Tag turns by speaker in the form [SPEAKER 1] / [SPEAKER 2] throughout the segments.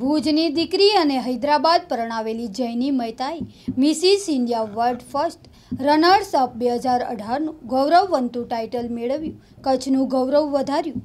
[SPEAKER 1] ભુજની દીકરી અને હૈદરાબાદ પરણાવેલી જૈની મહેતાએ Mrs India world first runners up બે હજાર અઢારનું ગૌરવવંતું ટાઇટલ મેળવ્યું, કચ્છનું ગૌરવ વધાર્યું.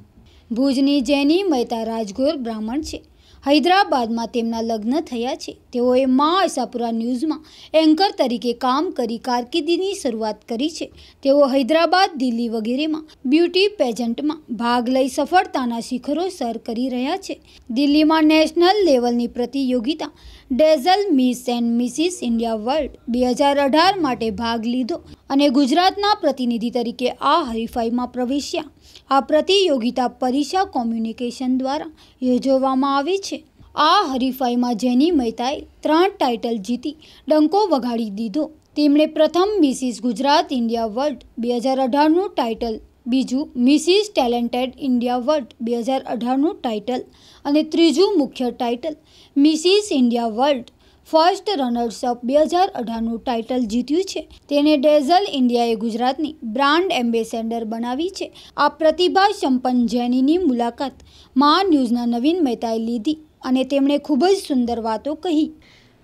[SPEAKER 1] ભુજની જૈની મહેતા રાજગોર બ્રાહ્મણ છે. હૈદરાબાદમાં તેમના લગ્ન થયા છે. તેઓએ મા આશાપુરા ન્યૂઝમાં એન્કર તરીકે કામ કરી કારકિર્દીની શરૂઆત કરી છે. તેઓ હૈદરાબાદ, દિલ્હી વગેરેમાં બ્યુટી પેજન્ટમાં ભાગ લઈ સફળતાના શિખરો સર કરી રહ્યા છે. દિલ્હીમાં નેશનલ લેવલની પ્રતિયોગિતા dazzle Miss and Mrs India world બે હજાર અઢાર માટે ભાગ લીધો અને ગુજરાતના પ્રતિનિધિ તરીકે આ હરીફાઈમાં પ્રવેશ્યા. આ પ્રતિયોગિતા પરીક્ષા કોમ્યુનિકેશન દ્વારા યોજવામાં આવી છે. આ હરીફાઈમાં જેની મહેતાએ ત્રણ ટાઇટલ જીતી, ડંકો વગાડી દીધો. તેમણે પ્રથમ મિસિસ ગુજરાત ઇન્ડિયા વર્લ્ડ બે હજાર અઢારનું ટાઇટલ બીજું મિસિસ ટેલેન્ટેડ ઇન્ડિયા વર્લ્ડ બે હજાર અઢારનું ટાઇટલ અને ત્રીજું મુખ્ય title Mrs India world first runners up બે હજાર અઢારનું ટાઇટલ જીત્યું છે. તેને ડેઝલ ઇન્ડિયાએ ગુજરાતની બ્રાન્ડ એમ્બેસેન્ડર બનાવી છે. આ પ્રતિભા ચંપન જૈનીની મુલાકાત મહા ન્યૂઝના નવીન મહેતાએ લીધી અને તેમણે ખૂબ જ સુંદર વાતો કહી.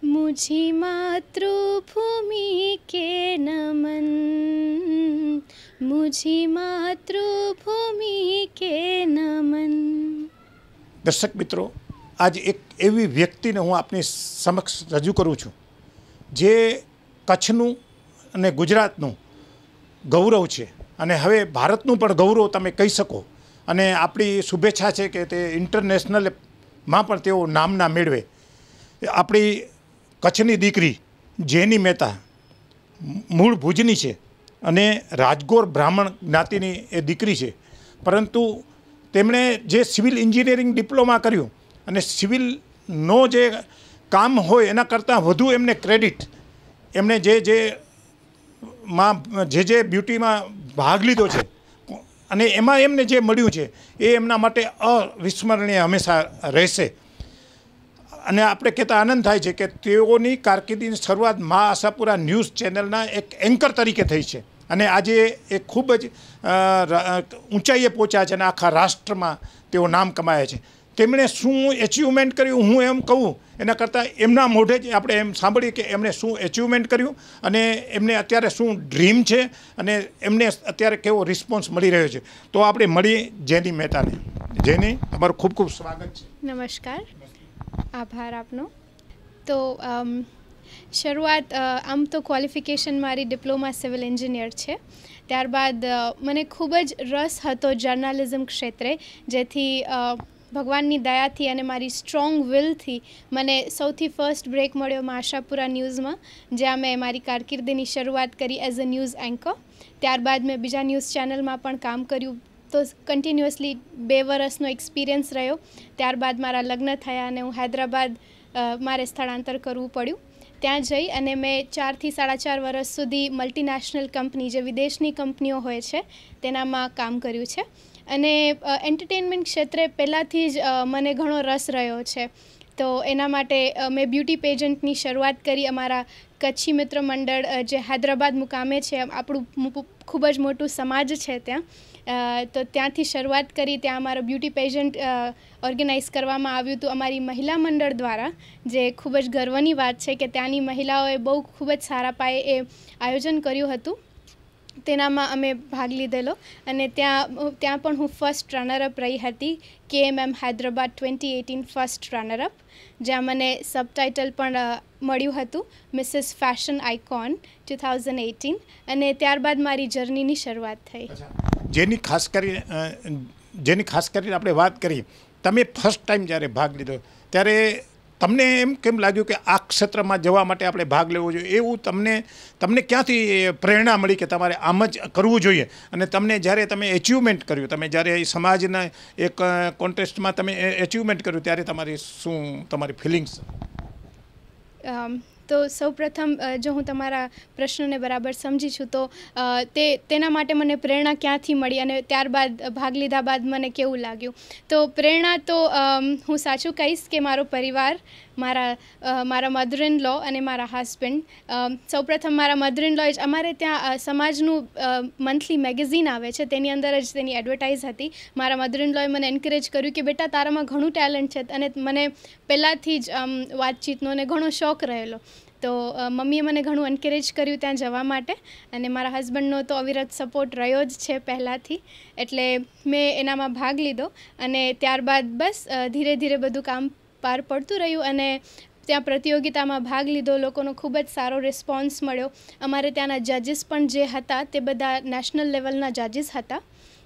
[SPEAKER 2] મુજી માતૃભૂમિ કે મુજી માતૃભૂમિ કે નમન
[SPEAKER 3] દર્શક મિત્રો આજ એક એવી વ્યક્તિને હું આપની સમક્ષ રજૂ કરું છું જે કચ્છનું અને ગુજરાતનું ગૌરવ છે અને હવે ભારતનું પણ ગૌરવ તમે કહી શકો અને આપણી શુભેચ્છા છે કે તે ઇન્ટરનેશનલમાં પણ તેઓ નામના મેળવે આપણી કચ્છની દીકરી જેની મહેતા મૂળ ભુજની છે અને રાજગોર બ્રાહ્મણ જ્ઞાતિની એ દીકરી છે. પરંતુ તેમણે જે સિવિલ એન્જિનિયરિંગ ડિપ્લોમા કર્યું અને સિવિલનો જે કામ હોય એના કરતાં વધુ એમને ક્રેડિટ એમણે જે જે માં જે જે બ્યુટીમાં ભાગ લીધો છે અને એમાં એમને જે મળ્યું છે એ એમના માટે અવિસ્મરણીય હંમેશા રહેશે. અને આપણે કહેતા આનંદ થાય છે કે તેઓની કારકિર્દીની શરૂઆત મા આશાપુરા ન્યૂઝ ચેનલના એક એન્કર તરીકે થઈ છે. અને આજે એ ખૂબ જ ઊંચાઈએ પહોંચ્યા છે અને આખા રાષ્ટ્રમાં તેઓ નામ કમાયા છે. તેમણે શું એચિવમેન્ટ કર્યું હું એમ કહું, એના કરતાં એમના મોઢે જ આપણે એમ સાંભળીએ કે એમણે શું એચિવમેન્ટ કર્યું અને એમને અત્યારે શું ડ્રીમ છે અને એમને અત્યારે કેવો રિસ્પોન્સ મળી રહ્યો છે. તો આપણે મળીએ જેની મહેતાને. જેની તમારું ખૂબ ખૂબ સ્વાગત છે.
[SPEAKER 2] નમસ્કાર. આભાર આપનો. તો શરૂઆત આમ તો ક્વોલિફિકેશન મારી ડિપ્લોમા સિવિલ એન્જિનિયર છે. ત્યારબાદ મને ખૂબ જ રસ હતો જર્નાલિઝમ ક્ષેત્રે, જેથી ભગવાનની દયાથી અને મારી સ્ટ્રોંગ વિલથી મને સૌથી ફર્સ્ટ બ્રેક મળ્યો માશાપુરા ન્યૂઝમાં જ્યાં મેં મારી કારકિર્દીની શરૂઆત કરી એઝ અ ન્યૂઝ એન્કર ત્યારબાદ મેં બીજા ન્યૂઝ ચેનલમાં પણ કામ કર્યું. તો કન્ટિન્યુઅસલી બે વર્ષનો એક્સપિરિયન્સ રહ્યો. ત્યારબાદ મારા લગ્ન થયા અને હું હૈદરાબાદ મારે સ્થળાંતર કરવું પડ્યું. ત્યાં જઈ અને મેં ચારથી સાડા ચાર વર્ષ સુધી મલ્ટીનેશનલ કંપની જે વિદેશની કંપનીઓ હોય છે, તેનામાં કામ કર્યું છે. અને એન્ટરટેનમેન્ટ ક્ષેત્રે પહેલાંથી જ મને ઘણો રસ રહ્યો છે. તો એના માટે મેં બ્યુટી પેજન્ટની શરૂઆત કરી. અમારા કચ્છી મિત્ર મંડળ જે હૈદરાબાદ મુકામે છે આપણું ખૂબ જ મોટું સમાજ છે ત્યાં. તો ત્યાંથી શરૂઆત કરી, ત્યાં અમારો બ્યુટી પેજન્ટ ઓર્ગેનાઇઝ કરવામાં આવ્યું હતું અમારી મહિલા મંડળ દ્વારા. જે ખૂબ જ ગર્વની વાત છે કે ત્યાંની મહિલાઓએ બહુ ખૂબ જ સારા પાયે એ આયોજન કર્યું હતું. તેનામાં અમે ભાગ લીધેલો અને ત્યાં ત્યાં પણ હું ફર્સ્ટ રનરઅપ રહી હતી કે એમ એમ Hyderabad twenty eighteen first runner up, જ્યાં મને સબટાઇટલ પણ મળ્યું હતું, Mrs fashion icon two thousand eighteen અને ત્યારબાદ મારી જર્નીની શરૂઆત થઈ.
[SPEAKER 3] જેની ખાસ કરી જેની ખાસ કરીને આપણે વાત કરી તમે ફર્સ્ટ ટાઈમ જ્યારે ભાગ લીધો, ત્યારે તમને એમ કેમ લાગ્યું કે આ ક્ષેત્રમાં જવા માટે આપણે ભાગ લેવો જોઈએ? એવું તમને તમને ક્યાંથી પ્રેરણા મળી કે તમારે આમ જ કરવું જોઈએ? અને તમને જ્યારે તમે એચિવમેન્ટ કર્યું, તમે જ્યારે સમાજના એક કોન્ટેસ્ટમાં તમે એચિવમેન્ટ કર્યું, ત્યારે તમારી શું, તમારી ફિલિંગ્સ
[SPEAKER 2] તો સૌપ્રથમ જો હું તમારા પ્રશ્નને બરાબર સમજી છું, તો તે, તેના માટે મને પ્રેરણા ક્યાંથી મળી અને ત્યારબાદ ભાગ લીધા બાદ મને કેવું લાગ્યું? તો પ્રેરણા તો હું સાચું કહીશ કે મારો પરિવાર, મારા મારા મધર ઇન લો અને મારા હસબન્ડ સૌપ્રથમ મારા મધર ઇન લોએ જ અમારે ત્યાં સમાજનું મંથલી મેગેઝિન આવે છે, તેની અંદર જ તેની એડવર્ટાઇઝ હતી. મારા મધર ઇન લોએ મને એન્કરેજ કર્યું કે બેટા તારામાં ઘણું ટેલેન્ટ છે અને મને પહેલાંથી જ આમ વાતચીતનો ને ઘણો શોખ રહેલો. તો મમ્મીએ મને ઘણું એન્કરેજ કર્યું ત્યાં જવા માટે અને મારા હસબન્ડનો તો અવિરત સપોર્ટ રહ્યો જ છે પહેલાંથી. એટલે મેં એનામાં ભાગ લીધો અને ત્યારબાદ બસ ધીરે ધીરે બધું કામ પાર પડતું રહ્યું અને ત્યાં પ્રતિયોગિતામાં ભાગ લીધો, લોકોનો ખૂબ જ સારો રિસ્પોન્સ મળ્યો. અમારે ત્યાંના જજીસ પણ જે હતા તે બધા નેશનલ લેવલના જજીસ હતા.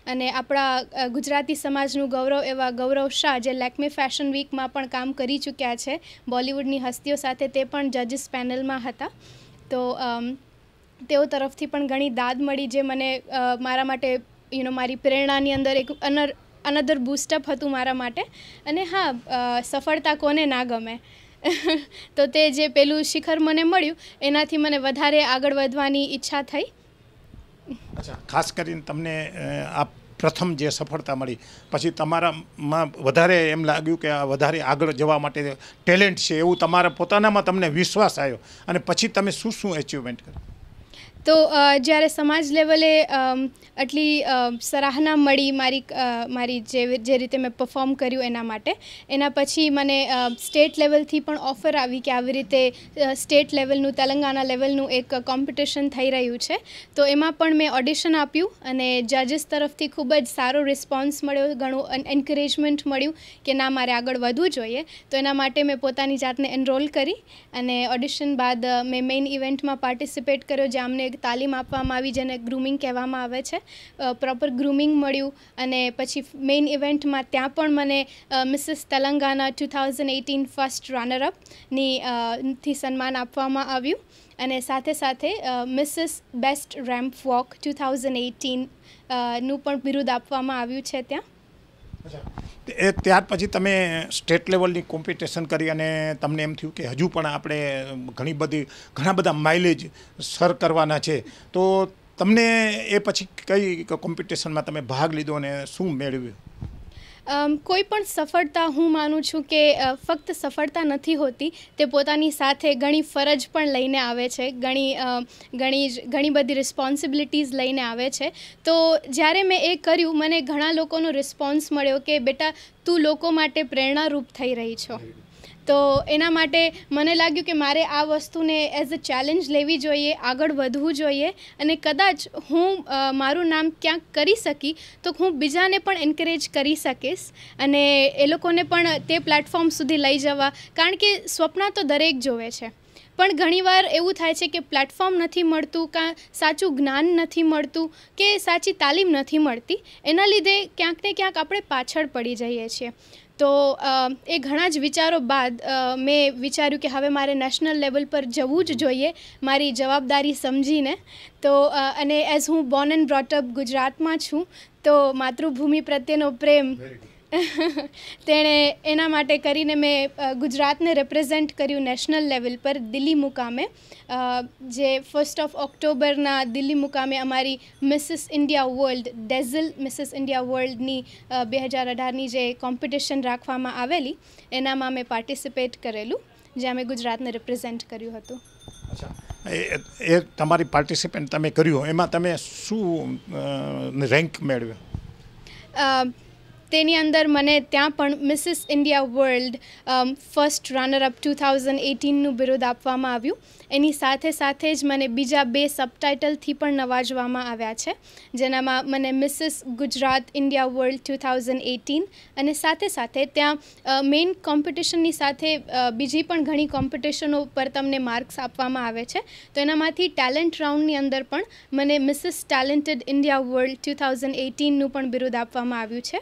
[SPEAKER 2] અને આપણા ગુજરાતી સમાજનું ગૌરવ, એવા ગૌરવ શાહ જે લેકમી ફેશન વીકમાં પણ કામ કરી ચૂક્યા છે, બોલિવૂડની હસ્તીઓ સાથે તે પણ જજીસ પેનલમાં હતા. તો તેઓ તરફથી પણ ઘણી દાદ મળી જે મને મારા માટે યુ નો મારી પ્રેરણાની અંદર એક અનર અનધર બૂસ્ટઅપ હતું મારા માટે. અને હા સફળતા કોને ના ગમે. તો તે જે પેલું શિખર મને મળ્યું, એનાથી મને વધારે આગળ વધવાની ઈચ્છા થઈ.
[SPEAKER 3] અચ્છા. ખાસ કરીને તમને આ પ્રથમ જે સફળતા મળી. પછી તમારામાં વધારે એમ લાગ્યું કે આ વધારે આગળ જવા માટે ટેલેન્ટ છે એવું તમારા પોતાનામાં તમને વિશ્વાસ આવ્યો. અને પછી તમે શું શું એચિવમેન્ટ કર્યું?
[SPEAKER 2] તો જ્યારે સમાજ લેવલે આટલી સરાહના મળી મારી મારી જે જે રીતે મેં પરફોર્મ કર્યું એના માટે, એના પછી મને સ્ટેટ લેવલથી પણ ઓફર આવી કે આવી રીતે સ્ટેટ લેવલનું તેલંગાણા લેવલનું એક કોમ્પિટિશન થઈ રહ્યું છે. તો એમાં પણ મેં ઓડિશન આપ્યું અને જજીસ તરફથી ખૂબ જ સારો રિસ્પોન્સ મળ્યો, ઘણું એન્કરેજમેન્ટ મળ્યું કે ના, મારે આગળ વધવું જોઈએ. તો એના માટે મેં પોતાની જાતને એનરોલ કરી અને ઓડિશન બાદ મેં મેઇન ઇવેન્ટમાં પાર્ટિસિપેટ કર્યો, જ્યાં અમને એક તાલીમ આપવામાં આવી જેને ગ્રુમિંગ કહેવામાં આવે છે. પ્રોપર ગ્રુમિંગ મળ્યું અને પછી મેઇન ઇવેન્ટમાં ત્યાં પણ મને Mrs Telangana two thousand eighteen first રનરઅપની થી સન્માન આપવામાં આવ્યું. અને સાથે સાથે Mrs best ramp walk two thousand એટીનનું પણ બિરુદ આપવામાં આવ્યું છે ત્યાં.
[SPEAKER 3] એ ત્યાર પછી તમે સ્ટેટ લેવલની કોમ્પિટિશન કરી અને તમને એમ થયું કે હજુ પણ આપણે ઘણી બધી, ઘણા બધા માઇલેજ સર કરવાના છે. તો તમને એ પછી કઈ કોમ્પિટિશનમાં તમે ભાગ લીધો અને શું મેળવ્યું?
[SPEAKER 2] કોઈ પણ સફળતા હું માનું છું કે ફક્ત સફળતા નથી હોતી, તે પોતાની સાથે ઘણી ફરજ પણ લઈને આવે છે, ઘણી ઘણી ઘણી બધી રિસ્પોન્સિબિલિટીઝ લઈને આવે છે. તો જ્યારે મેં એ કર્યું, મને ઘણા લોકોનો રિસ્પોન્સ મળ્યો કે, બેટા, તું લોકો માટે પ્રેરણારૂપ થઈ રહી છો. તો એના માટે મને લાગ્યું કે મારે આ વસ્તુને એઝ અ ચેલેન્જ લેવી જોઈએ, આગળ વધવું જોઈએ અને કદાચ હું મારું નામ ક્યાંક કરી શકી તો હું બીજાને પણ એન્કરેજ કરી શકીશ અને એ લોકોને પણ તે પ્લેટફોર્મ સુધી લઈ જવા. કારણ કે સ્વપ્ન તો દરેક જોવે છે. પણ ઘણીવાર એવું થાય છે કે પ્લેટફોર્મ નથી મળતું, કાં સાચું જ્ઞાન નથી મળતું, કે સાચી તાલીમ નથી મળતી. એના લીધે ક્યાંક ને ક્યાંક આપણે પાછળ પડી જઈએ છીએ. તો એ ઘણા જ વિચારો બાદ મેં વિચાર્યું કે હવે મારે નેશનલ લેવલ પર જવું જ જોઈએ, મારી જવાબદારી સમજીને. તો અને એઝ હું બોર્ન એન્ડ બ્રોટઅપ ગુજરાતમાં છું, તો માતૃભૂમિ પ્રત્યેનો પ્રેમ તેણે એના માટે કરીને મેં ગુજરાતને રિપ્રેઝેન્ટ કર્યું નેશનલ લેવલ પર દિલ્હી મુકામે. જે ફર્સ્ટ ઓફ ઓક્ટોબરના દિલ્હી મુકામે અમારી Mrs India world dazzle Mrs India વર્લ્ડની બે હજાર અઢારની જે કોમ્પિટિશન રાખવામાં આવેલી એનામાં મેં પાર્ટિસિપેટ કરેલું જ્યાં મેં ગુજરાતને રિપ્રેઝેન્ટ કર્યું હતું.
[SPEAKER 3] અચ્છા. એ તમારી પાર્ટિસિપેન્ટ તમે કર્યું. એમાં તમે શું રેન્ક મેળવ્યો?
[SPEAKER 2] તેની અંદર મને ત્યાં પણ Mrs India world first runner up two thousand એટીનનું બિરુદ આપવામાં આવ્યું. એની સાથે સાથે જ મને બીજા બે સબટાઇટલથી પણ નવાજવામાં આવ્યા છે, જેનામાં મને Mrs Gujarat India world two thousand eighteen અને સાથે સાથે ત્યાં મેઇન કોમ્પિટિશનની સાથે બીજી પણ ઘણી કોમ્પિટિશનો પર તમને માર્ક્સ આપવામાં આવે છે. તો એનામાંથી ટેલેન્ટ રાઉન્ડની અંદર પણ મને Mrs talented India world two thousand એટીનનું પણ બિરુદ આપવામાં આવ્યું છે.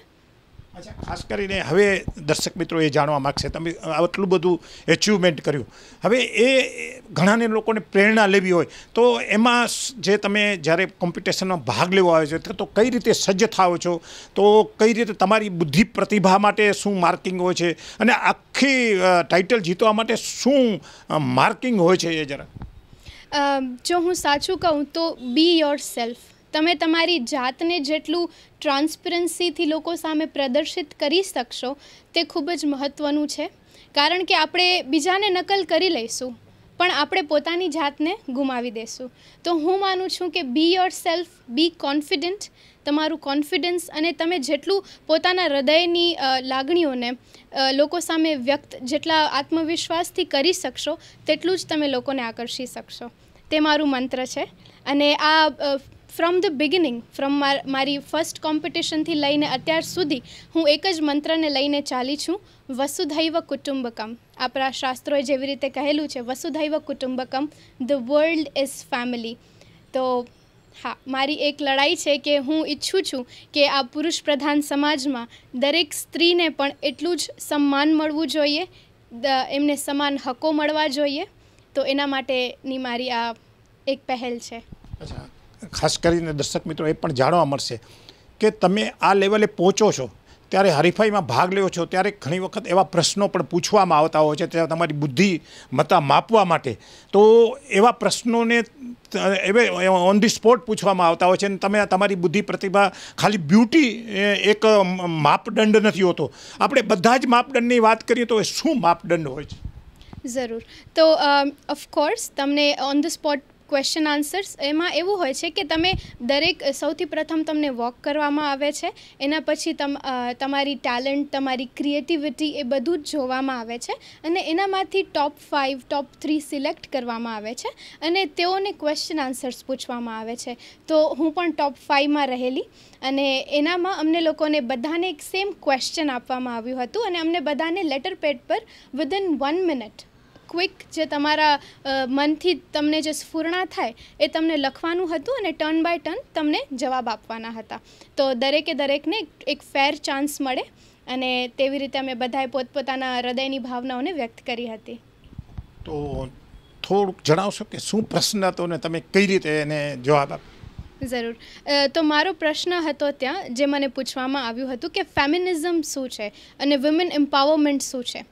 [SPEAKER 3] ખાસ કરીને હવે દર્શક મિત્રો એ જાણવા માગશે. તમે આટલું બધું એચિવમેન્ટ કર્યું. હવે એ ઘણાને લોકોને પ્રેરણા લેવી હોય તો એમાં જે તમે જ્યારે કોમ્પિટિશનમાં ભાગ લેવો આવે છે, તો કઈ રીતે સજ્જ થાવ છો? તો કઈ રીતે તમારી બુદ્ધિ પ્રતિભા માટે શું માર્કિંગ હોય છે? અને આખી ટાઇટલ જીતવા માટે શું માર્કિંગ હોય છે એ જરા?
[SPEAKER 2] જો હું સાચું કહું તો બી યોર સેલ્ફ તમે તમારી જાતને જેટલું ટ્રાન્સપરન્સીથી લોકો સામે પ્રદર્શિત કરી શકશો, તે ખૂબ જ મહત્ત્વનું છે. કારણ કે આપણે બીજાને નકલ કરી લઈશું, પણ આપણે પોતાની જાતને ગુમાવી દઈશું તો હું માનું છું કે be yourself be confident તમારું કોન્ફિડન્સ અને તમે જેટલું પોતાના હૃદયની લાગણીઓને લોકો સામે વ્યક્ત જેટલા આત્મવિશ્વાસથી કરી શકશો, તેટલું જ તમે લોકોને આકર્ષી શકશો. તે મારું મંત્ર છે. અને આ ફ્રોમ ધ બિગિનિંગ ફ્રોમ મારી ફર્સ્ટ કોમ્પિટિશનથી લઈને અત્યાર સુધી હું એક જ મંત્રને લઈને ચાલી છું, વસુધૈવ કુટુંબકમ. આપણા શાસ્ત્રોએ જેવી રીતે કહેલું છે, વસુધૈવ કુટુંબકમ ધ વર્લ્ડ ઇઝ ફેમિલી તો, હા, મારી એક લડાઈ છે કે હું ઈચ્છું છું કે આ પુરુષ પ્રધાન સમાજમાં દરેક સ્ત્રીને પણ એટલું જ સન્માન મળવું જોઈએ એમને સમાન હકો મળવા જોઈએ. તો એના માટેની મારી આ એક પહેલ છે.
[SPEAKER 3] અચ્છા. ખાસ કરીને દર્શક મિત્રો એ પણ જાણવા મળશે કે તમે આ લેવલે પહોંચો છો, ત્યારે હરીફાઈમાં ભાગ લેવો છો, ત્યારે ઘણી વખત એવા પ્રશ્નો પણ પૂછવામાં આવતા હોય છે ત્યાં તમારી બુદ્ધિમત્તા માપવા માટે. તો એવા પ્રશ્નોને એવે ઓન ધી સ્પોટ પૂછવામાં આવતા હોય છે અને તમે તમારી બુદ્ધિ પ્રતિભા ખાલી બ્યુટી એક માપદંડ નથી હોતો. આપણે બધા જ માપદંડની વાત કરીએ તો એ શું માપદંડ હોય છે?
[SPEAKER 2] જરૂર. તો ઓફકોર્સ તમને on the spot question answers એમાં એવું હોય છે કે તમે દરેક, સૌથી પ્રથમ તમને વોક કરવામાં આવે છે, એના પછી તમ તમારી ટેલેન્ટ તમારી ક્રિએટિવિટી એ બધું જ જોવામાં આવે છે અને એનામાંથી top five top three select કરવામાં આવે છે અને તેઓને ક્વેશ્ચન આન્સર્સ પૂછવામાં આવે છે. તો હું પણ ટોપ ફાઇવમાં રહેલી અને એનામાં અમને લોકોને બધાને એક સેમ ક્વેશ્ચન આપવામાં આવ્યું હતું અને અમને બધાને લેટર પેડ પર વિધિન વન મિનિટ ક્વિક જે તમારા મનથી તમને જે સ્ફૂર્ણા થાય એ તમને લખવાનું હતું અને ટર્ન બાય ટર્ન તમને જવાબ આપવાના હતા. તો દરેકે દરેકને એક- ફેર ચાન્સ મળે અને તેવી રીતે અમે બધાએ પોતપોતાના હૃદયની ભાવનાઓને વ્યક્ત કરી હતી.
[SPEAKER 3] તો થોડુંક જણાવશો કે શું પ્રશ્ન હતો ને તમે કઈ રીતે એને જવાબ આપ
[SPEAKER 2] જરૂર. તો મારો પ્રશ્ન હતો ત્યાં જે મને પૂછવામાં આવ્યું હતું કે ફેમિનિઝમ શું છે અને વિમેન એમ્પાવરમેન્ટ શું છે?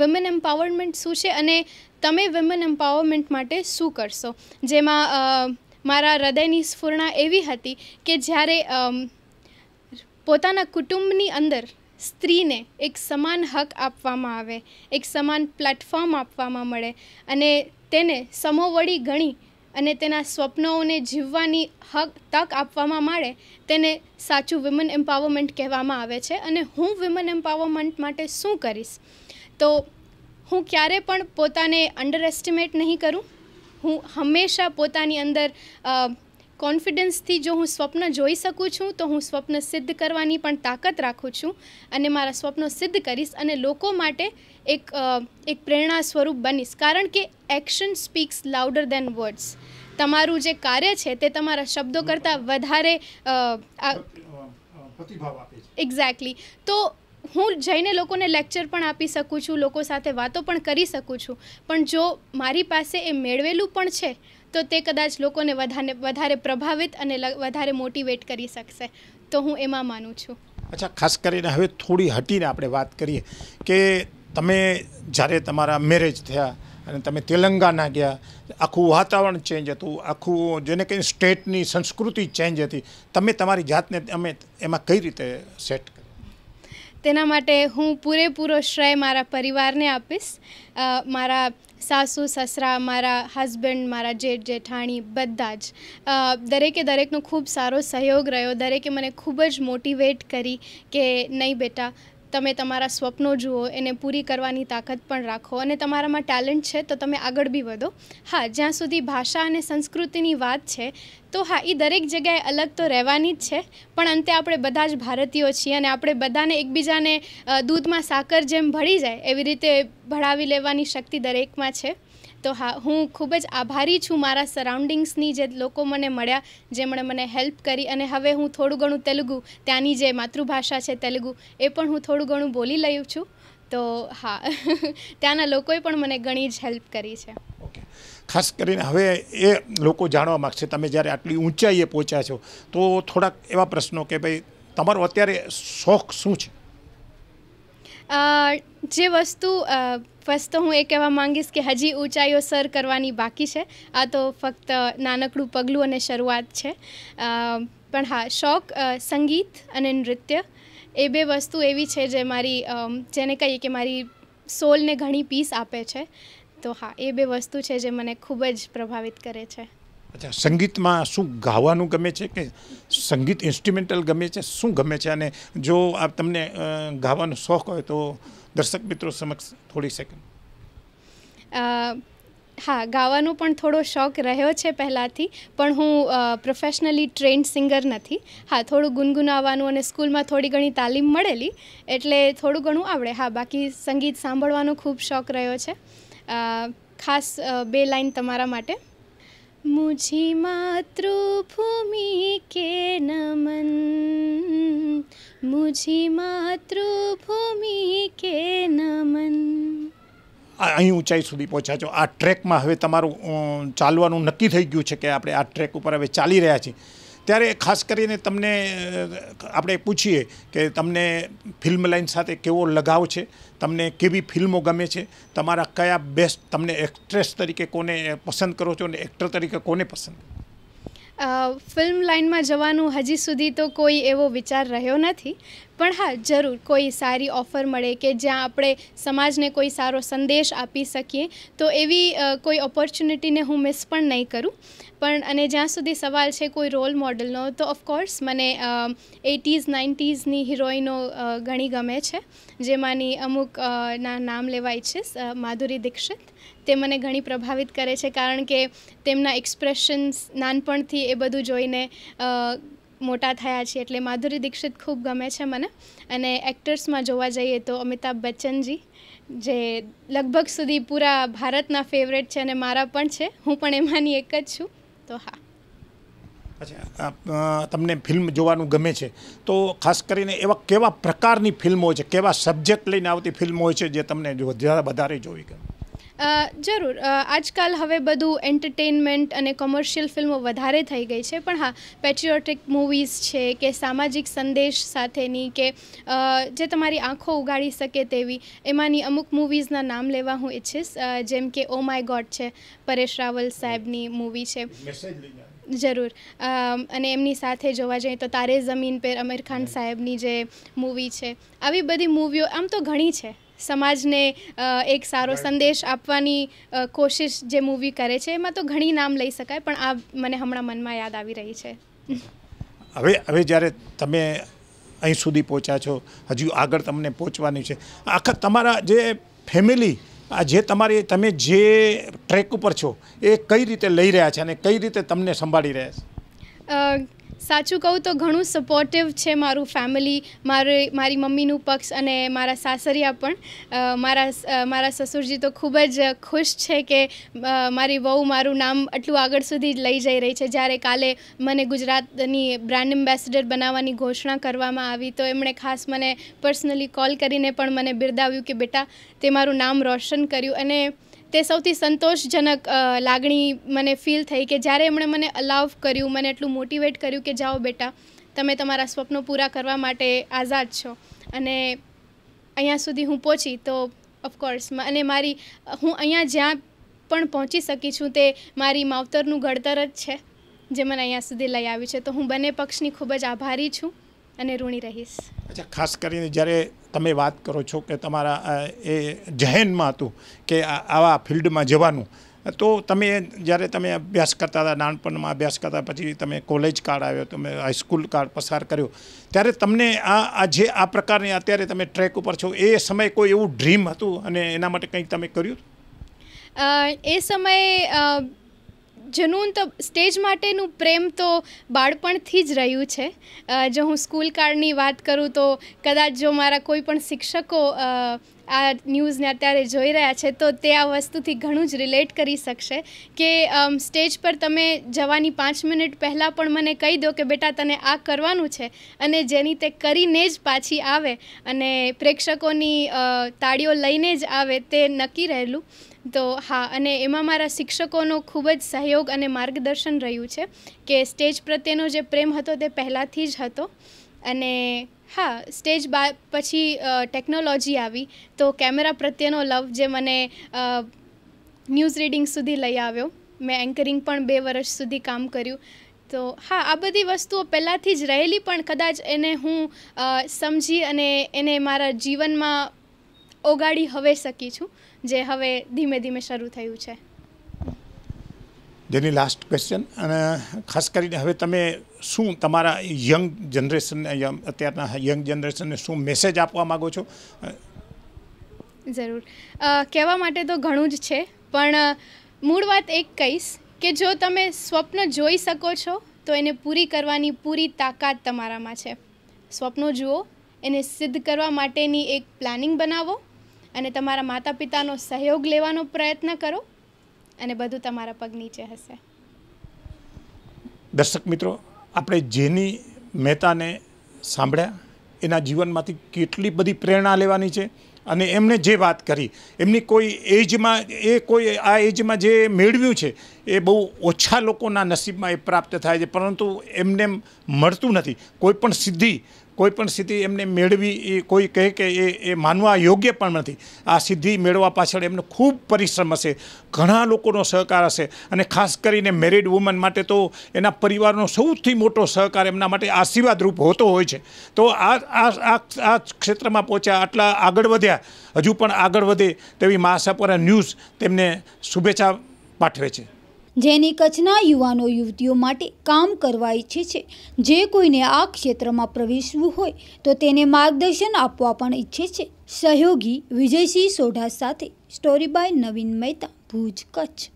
[SPEAKER 2] વિમેન એમ્પાવરમેન્ટ શું છે અને તમે વિમેન એમ્પાવરમેન્ટ માટે શું કરશો? જેમાં મારા હૃદયની સ્ફૂર્ણા એવી હતી કે જ્યારે પોતાના કુટુંબની અંદર સ્ત્રીને એક સમાન હક આપવામાં આવે, એક સમાન પ્લેટફોર્મ આપવામાં મળે અને તેને સમોવડી ગણી અને તેના સ્વપ્નોને જીવવાની હક, તક આપવામાં મળે, તેને સાચું વિમન એમ્પાવરમેન્ટ કહેવામાં આવે છે. અને હું વિમન એમ્પાવરમેન્ટ માટે શું કરીશ? તો હું ક્યારે પણ પોતાને અંડર એસ્ટિમેટ નહીં કરું. હું હંમેશા પોતાની અંદર કોન્ફિડન્સથી જો હું સ્વપ્ન જોઈ શકું છું તો હું સ્વપ્ન સિદ્ધ કરવાની પણ તાકાત રાખું છું અને મારા સ્વપ્નો સિદ્ધ કરીશ અને લોકો માટે એક એક પ્રેરણા સ્વરૂપ બનીશ. કારણ કે action speaks louder than words તમારું જે કાર્ય છે તે તમારા શબ્દો કરતાં વધારે એક્ઝેક્ટલી તો હું જઈને લોકોને લેક્ચર પણ આપી શકું છું, લોકો સાથે વાતો પણ કરી શકું છું. પણ જો મારી પાસે એ મેળવેલું પણ છે, તો તે કદાચ લોકોને વધારે વધારે પ્રભાવિત અને વધારે મોટિવેટ કરી શકશે. તો હું એમાં માનું છું.
[SPEAKER 3] અચ્છા, ખાસ કરીને હવે થોડી હટીને આપણે વાત કરીએ કે તમે જ્યારે તમારા મેરેજ થયા અને તમે તેલંગાના ગયા, આખું વાતાવરણ ચેન્જ હતું, આખું જેને કંઈ સ્ટેટની સંસ્કૃતિ ચેન્જ હતી, તમે તમારી જાતને અમે, એમાં કઈ રીતે સેટ કરી
[SPEAKER 2] તેના માટે હું પૂરેપૂરો શ્રેય મારા પરિવારને આપીશ. મારા સાસુ, સસરા, મારા હસબન્ડ મારા જેઠ, જેઠાણી બધા જ. દરેકે દરેકનો ખૂબ સારો સહયોગ રહ્યો. દરેકે મને ખૂબ જ મોટિવેટ કરી કે નહીં બેટા તમે તમારા સ્વપ્નો જુઓ, એને પૂરી કરવાની તાકાત પણ રાખો અને તમારામાં ટેલેન્ટ છે તો તમે આગળ બી વધો. હા, જ્યાં સુધી ભાષા અને સંસ્કૃતિની વાત છે, તો હા એ દરેક જગ્યાએ અલગ તો રહેવાની જ છે, પણ અંતે આપણે બધા જ ભારતીયો છીએ અને આપણે બધાને એકબીજાને દૂધમાં સાકર જેમ ભળી જાય, એવી રીતે ભળાવી લેવાની શક્તિ દરેકમાં છે. તો હા હું ખૂબ જ આભારી છું મારા સરાઉન્ડિંગ્સની જે લોકો મને મળ્યા જેમણે મને હેલ્પ કરી અને હવે હું થોડું ઘણું તેલુગુ ત્યાંની જે માતૃભાષા છે તેલુગુ એ પણ હું થોડું ઘણું બોલી લઉં છું. તો હા ત્યાંના લોકોએ પણ મને ઘણી જ હેલ્પ કરી છે.
[SPEAKER 3] ઓકે ખાસ કરીને હવે એ લોકો જાણવા માગશે તમે જ્યારે આટલી ઊંચાઈએ પહોંચ્યા છો તો થોડાક એવા પ્રશ્નો કે ભાઈ તમારો અત્યારે શોખ શું છે?
[SPEAKER 2] જે વસ્તુ ફર્સ્ટ તો હું એ કહેવા માંગીશ કે હજી ઊંચાઈઓ સર કરવાની બાકી છે. આ તો ફક્ત નાનકડું પગલું અને શરૂઆત છે. પણ હા, શોખ સંગીત અને નૃત્ય એ બે વસ્તુ એવી છે જે મારી જેને કહીએ કે મારી સોલને ઘણી પીસ આપે છે. તો હા, એ બે વસ્તુ છે જે મને ખૂબ જ પ્રભાવિત કરે છે.
[SPEAKER 3] અચ્છા, સંગીતમાં શું ગાવાનું ગમે છે કે સંગીત ઇન્સ્ટ્રુમેન્ટલ ગમે છે? શું ગમે છે? અને જો આ તમને ગાવાનો શોખ હોય તો દર્શક મિત્રો સમક્ષ થોડી સેકન્ડ
[SPEAKER 2] હા, ગાવાનો પણ થોડો શોખ રહ્યો છે પહેલાંથી, પણ હું પ્રોફેશનલી ટ્રેન્ડ સિંગર નથી. હા, થોડું ગુનગુનાવવાનું અને સ્કૂલમાં થોડી ઘણી તાલીમ મળેલી, એટલે થોડું ઘણું આવડે. હા, બાકી સંગીત સાંભળવાનો ખૂબ શોખ રહ્યો છે. ખાસ બે લાઈન તમારા માટે. મુझी मातृभूमि के नमन। मुझी માતૃભૂમિ કે નમન
[SPEAKER 3] અહીં ઊંચાઈ સુધી પહોંચ્યા છો. આ ટ્રેકમાં હવે તમારું ચાલવાનું નક્કી થઈ ગયું છે કે આપણે આ ટ્રેક ઉપર હવે ચાલી રહ્યા છીએ. ત્યારે ખાસ કરીને તમને આપણે પૂછીએ કે તમને ફિલ્મ લાઈન સાથે કેવો લગાવ છે? તમને કેવી ફિલ્મો ગમે છે? તમારા કયા બેસ્ટ, તમને એક્ટ્રેસ તરીકે કોને પસંદ કરો છો અને એક્ટર તરીકે કોને પસંદ?
[SPEAKER 2] ફિલ્મ લાઇનમાં જવાનું હજી સુધી તો કોઈ એવો વિચાર રહ્યો નથી. પણ હા, જરૂર કોઈ સારી ઓફર મળે કે જ્યાં આપણે સમાજને કોઈ સારો સંદેશ આપી શકીએ, તો એવી કોઈ ઓપોર્ચ્યુનિટીને હું મિસ પણ નહીં કરું. પણ અને જ્યાં સુધી સવાલ છે કોઈ રોલ મોડલનો તો ઓફકોર્સ મને એટીઝ નાઇન્ટીઝની હિરોઈનો ઘણી ગમે છે. જેમાંની અમુક ના નામ લેવા ઈચ્છીશ માધુરી દીક્ષિત. તે મને ઘણી પ્રભાવિત કરે છે કારણ કે તેમના એક્સપ્રેશન્સ નાનપણથી એ બધું જોઈને મોટા થયા છે એટલે માધુરી દીક્ષિત ખૂબ ગમે છે મને. અને એક્ટર્સમાં જોવા જઈએ તો અમિતાભ બચ્ચનજી, જે લગભગ સુધી પૂરા ભારતના ફેવરેટ છે અને મારા પણ છે. હું પણ એમાંની એક જ છું. તો હા.
[SPEAKER 3] અચ્છા તમને ફિલ્મ જોવાનું ગમે છે, તો ખાસ કરીને એવા કેવા પ્રકારની ફિલ્મો છે, કેવા સબ્જેક્ટ લઈને આવતી ફિલ્મો હોય છે જે તમને વધારે જોવી ગમે?
[SPEAKER 2] જરૂર. આજકાલ હવે બધું એન્ટરટેનમેન્ટ અને કોમર્શિયલ ફિલ્મો વધારે થઈ ગઈ છે પણ હા પેટ્રિયોટિક મૂવીઝ છે કે સામાજિક સંદેશ સાથેની કે જે તમારી આંખો ઉગાડી શકે તેવી એમાંની અમુક મૂવીઝના નામ લેવા હું ઈચ્છીશ. જેમ કે ઓ માય ગોડ છે પરેશ રાવલ સાહેબની મૂવી છે. જરૂર. અને એમની સાથે જોવા જઈએ તો તારે જમીન પર અમીર ખાન સાહેબની જે મૂવી છે આવી બધી મૂવીઓ આમ તો ઘણી છે. સમાજને એક સારો સંદેશ આપવાની કોશિશ જે મૂવી કરે છે એમાં તો ઘણી નામ લઈ શકાય પણ આ મને હમણાં મનમાં યાદ આવી રહી છે.
[SPEAKER 3] હવે હવે જ્યારે તમે અહીં સુધી પહોંચ્યા છો હજુ આગળ તમને પહોંચવાની છે આખા તમારા જે ફેમિલી આ જે તમારી તમે જે ટ્રેક ઉપર છો એ કઈ રીતે લઈ રહ્યા છે અને કઈ રીતે તમને સંભાળી રહ્યા છે?
[SPEAKER 2] સાચું કહું તો ઘણું સપોર્ટિવ છે મારું ફેમિલી મારે, મારી મમ્મીનું પક્ષ અને મારા સાસરિયા પણ. મારા મારા સસુરજી તો ખૂબ જ ખુશ છે કે મારી વહુ મારું નામ આટલું આગળ સુધી લઈ જઈ રહી છે. જ્યારે કાલે મને ગુજરાતની બ્રાન્ડ એમ્બેસેડર બનાવવાની ઘોષણા કરવામાં આવી, તો એમણે ખાસ મને પર્સનલી કોલ કરીને પણ મને બિરદાવ્યું કે બેટા, તે મારું નામ રોશન કર્યું. અને તે સૌથી સંતોષજનક લાગણી મને ફીલ થઈ કે જ્યારે એમણે મને અલાવ કર્યું, મને એટલું મોટિવેટ કર્યું કે જાઓ બેટા, તમે તમારા સ્વપ્નો પૂરા કરવા માટે આઝાદ છો. અને અહીંયા સુધી હું પહોંચી તો ઓફકોર્સ અને મારી, હું અહીંયા જ્યાં પણ પહોંચી શકી છું તે મારી માવતરનું ઘડતર જ છે, જે મને અહીંયા સુધી લઈ આવ્યું છે. તો હું બંને પક્ષની ખૂબ જ આભારી છું અને ઋણી રહીશ.
[SPEAKER 3] અચ્છા, ખાસ કરીને જ્યારે તમે વાત કરો છો કે તમારા એ જહેનમાં હતું કે આવા ફિલ્ડમાં જવાનું. તો તમે જ્યારે તમે અભ્યાસ કરતા હતા, નાનપણમાં અભ્યાસ કરતા પછી તમે કોલેજ કાળ આવ્યો, તમે હાઈસ્કૂલ કાળ પસાર કર્યો, ત્યારે તમને આ આ જે, આ પ્રકારની અત્યારે તમે ટ્રેક ઉપર છો, એ સમયે કોઈ એવું ડ્રીમ હતું? અને એના માટે કંઈક તમે કર્યું?
[SPEAKER 2] એ સમયે જનૂન તો સ્ટેજ માટેનું પ્રેમ તો બાળપણથી જ રહ્યું છે. જો હું સ્કૂલ કાળની વાત કરું તો કદાચ જો મારા કોઈ પણ શિક્ષકો આ ન્યૂઝને અત્યારે જોઈ રહ્યા છે તો તે આ વસ્તુથી ઘણું જ રિલેટ કરી શકશે કે સ્ટેજ પર તમે જવાની પાંચ મિનિટ પહેલાં પણ મને કહી દો કે બેટા તને આ કરવાનું છે અને જેની તે કરીને જ પાછી આવે અને પ્રેક્ષકોની તાળીઓ લઈને જ આવે તે નક્કી રહેલું. તો હા, અને એમાં મારા શિક્ષકોનો ખૂબ જ સહયોગ અને માર્ગદર્શન રહ્યું છે કે સ્ટેજ પ્રત્યેનો જે પ્રેમ હતો તે પહેલાંથી જ હતો. અને હા, સ્ટેજ બા, પછી ટેકનોલોજી આવી તો કેમેરા પ્રત્યેનો લવ જે મને ન્યૂઝ રીડિંગ સુધી લઈ આવ્યો. મેં એન્કરિંગ પણ બે વર્ષ સુધી કામ કર્યું. તો હા, આ બધી વસ્તુઓ પહેલાંથી જ રહેલી પણ કદાચ એને હું સમજી અને એને મારા જીવનમાં ઓગાડી હવે શકી છું. જે હવે ધીમે ધીમે શરૂ થયું છે.
[SPEAKER 3] જેની લાસ્ટ ક્વેશ્ચન અને ખાસ કરીને હવે તમે શું તમારા યંગ જનરેશનને અત્યારના યંગ જનરેશનને શું મેસેજ આપવા માગો છો?
[SPEAKER 2] જરૂર. કહેવા માટે તો ઘણું જ છે પણ મૂળ વાત એક કહીશ કે જો તમે સ્વપ્ન જોઈ શકો છો તો એને પૂરી કરવાની પૂરી તાકાત તમારામાં છે. સ્વપ્નો જુઓ એને સિદ્ધ કરવા માટેની એક પ્લાનિંગ બનાવો અને તમારા માતા પિતાનો સહયોગ લેવાનો પ્રયત્ન કરો અને બધું તમારા પગ નીચે હશે.
[SPEAKER 3] દર્શક મિત્રો, આપણે જેની મહેતાને સાંભળ્યા, એના જીવનમાંથી કેટલી બધી પ્રેરણા લેવાની છે અને એમણે જે વાત કરી, એમની કોઈ એજમાં, એ કોઈ આ એજમાં જે મેળવ્યું છે, એ બહુ ઓછા લોકોના નસીબમાં એ પ્રાપ્ત થાય છે, પરંતુ એમને મળતું નથી. કોઈ પણ સિદ્ધિ કોઈ પણ સિદ્ધિ એમને મેળવી, એ કોઈ કહે કે એ એ માનવા યોગ્ય પણ નથી. આ સિદ્ધિ મેળવવા પાછળ એમનો ખૂબ પરિશ્રમ હશે, ઘણા લોકોનો સહકાર હશે અને ખાસ કરીને મેરિડ વુમન માટે તો એના પરિવારનો સૌથી મોટો સહકાર એમના માટે આશીર્વાદરૂપ હોતો હોય છે. તો આ આ આ ક્ષેત્રમાં પહોંચ્યા, આટલા આગળ વધ્યા, હજુ પણ આગળ વધે તેવી મહાસાપરા ન્યૂઝ તેમને શુભેચ્છા પાઠવે છે.
[SPEAKER 1] જેની કચ્છના યુવાનો યુવતીઓ માટે કામ કરવા ઈચ્છે છે. જે કોઈને આ ક્ષેત્રમાં પ્રવેશવું હોય તો તેને માર્ગદર્શન આપવા પણ ઈચ્છે છે. સહયોગી વિજયસિંહ સોઢા સાથે સ્ટોરી બાય નવીન મહેતા, ભુજ, કચ્છ.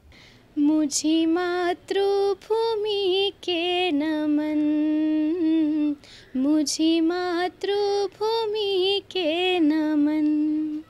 [SPEAKER 2] મુજી માતૃભૂમિ કે નમન? મુજી માતૃભૂમિ કે નમન?